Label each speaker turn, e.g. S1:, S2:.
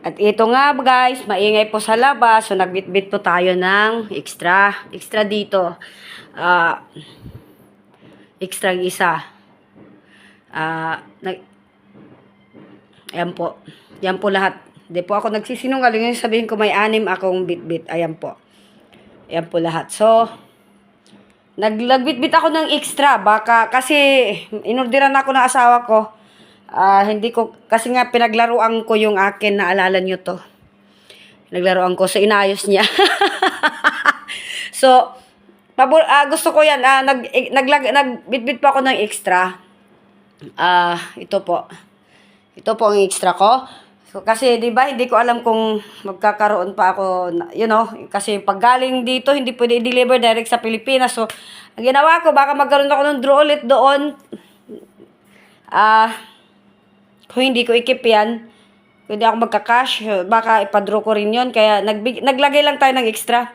S1: At ito nga guys, maingay po sa labas. So nagbitbit po tayo ng extra. Extra dito. Ah, extra isa. Ah, nag Ayan po. Yan po lahat. Hindi po ako nagsisinungaling. Yung sabihin ko may anim akong bitbit. Ayan po. Ayan po lahat. So, naglagbitbit ako ng extra. Baka, kasi, inorderan ako ng asawa ko. Ah, hindi ko, kasi nga pinaglaruan ko yung akin. Naalala nyo to. Naglaruan ko. So, inayos niya. so, pabor, ah, gusto ko yan. Ah, nag, eh, naglag, nagbitbit pa ako ng extra. Ah, ito po. Ito po ang extra ko. So, kasi, di ba, hindi ko alam kung magkakaroon pa ako, you know, kasi pag galing dito, hindi pwede i-deliver direct sa Pilipinas. So, ang ginawa ko, baka magkaroon ako ng draw ulit doon. Ah, kung hindi ko ikip yan, pwede ako magka-cash, baka ipadraw ko rin yon Kaya, nagbig, naglagay lang tayo ng extra.